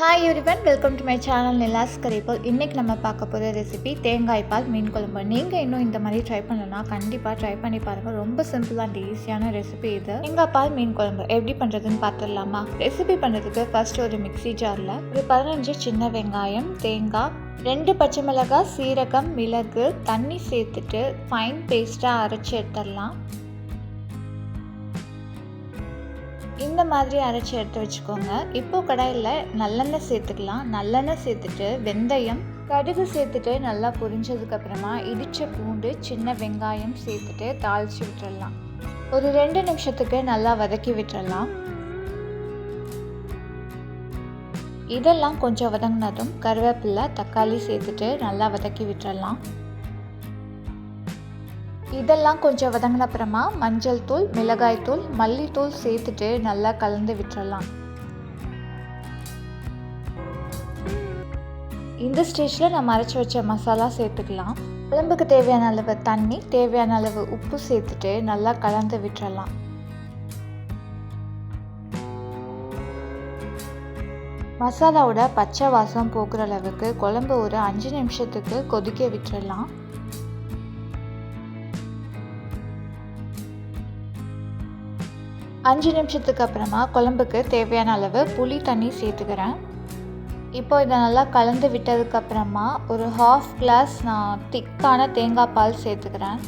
Hi everyone welcome to my channel Nila's கரிபோல் இன்றைக்கி நம்ம பார்க்க போகிற ரெசிபி தேங்காய் பால் மீன் குழம்பு. நீங்கள் இன்னும் இந்த மாதிரி ட்ரை பண்ணணும்னா கண்டிப்பாக ட்ரை பண்ணி பாருங்கள் ரொம்ப சிம்பிள் அண்ட் ஈஸியான ரெசிபி இது. தேங்காய் பால் மீன் குழம்பு எப்படி பண்ணுறதுன்னு பார்த்துடலாமா? ரெசிபி பண்ணுறதுக்கு ஃபர்ஸ்ட் ஒரு மிக்ஸி ஜாரில் ஒரு பதினஞ்சு சின்ன வெங்காயம் தேங்காய் ரெண்டு பச்சை மிளகாய் சீரகம் மிளகு தண்ணி சேர்த்துட்டு ஃபைன் பேஸ்ட்டாக அரைச்சி எடுத்துடலாம். இந்த மாதிரி அரைச்சி எடுத்து வச்சுக்கோங்க. இப்போ கடாயில் நல்லெண்ணெய் சேர்த்துக்கலாம். நல்லெண்ணெய் சேர்த்துட்டு வெந்தயம் கடுகு சேர்த்துட்டு நல்லா பொரிஞ்சதுக்கப்புறமா இடித்த பூண்டு சின்ன வெங்காயம் சேர்த்துட்டு தாளித்து விட்டுறலாம். ஒரு ரெண்டு நிமிஷத்துக்கு நல்லா வதக்கி விட்டுறலாம். இதெல்லாம் கொஞ்சம் வதங்கினதும் கருவேப்பிலை தக்காளி சேர்த்துட்டு நல்லா வதக்கி விட்டுறலாம். இதெல்லாம் கொஞ்சம் வதங்கின அப்புறமா மஞ்சள் தூள் மிளகாய் தூள் மல்லித்தூள் சேர்த்துட்டு நல்லா கலந்து விட்டுறலாம். இந்த ஸ்டேஜில் நம்ம அரைச்சி வச்ச மசாலா சேர்த்துக்கலாம். குழம்புக்கு தேவையான அளவு தண்ணி தேவையான அளவு உப்பு சேர்த்துட்டு நல்லா கலந்து விட்டுறலாம். மசாலாவோட பச்சை வாசம் போக்குற அளவுக்கு குழம்பு ஒரு அஞ்சு நிமிஷத்துக்கு கொதிக்க விட்டுறலாம். அஞ்சு நிமிஷத்துக்கு அப்புறமா குழம்புக்கு தேவையான அளவு புளி தண்ணி சேர்த்துக்கிறேன். இப்போ இதை நல்லா கலந்து விட்டதுக்கப்புறமா ஒரு ஹாஃப் கிளாஸ் நான் திக்கான தேங்காய் பால் சேர்த்துக்கிறேன்.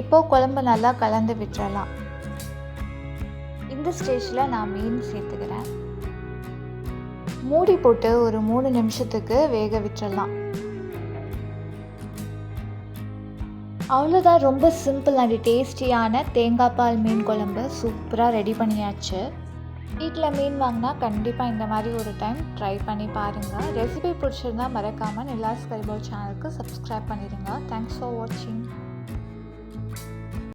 இப்போது குழம்பு நல்லா கலந்து விட்டுறலாம். இந்த ஸ்டேஜில் நான் மீன் சேர்த்துக்கிறேன். மூடி போட்டு ஒரு மூணு நிமிஷத்துக்கு வேக விட்டுறலாம். அவ்வளோதான் ரொம்ப சிம்பிள் அண்ட் டேஸ்டியான தேங்காய் பால் மீன் குழம்பு சூப்பராக ரெடி பண்ணியாச்சு. வீட்டில் மீன் வாங்கினா கண்டிப்பாக இந்த மாதிரி ஒரு டைம் ட்ரை பண்ணி பாருங்கள் ரெசிபி பிடிச்சிருந்தா மறக்காமல் நிலாஸ் கரிபோல் சேனலுக்கு சப்ஸ்கிரைப் பண்ணிடுங்க தேங்க்ஸ் ஃபார் வாட்சிங்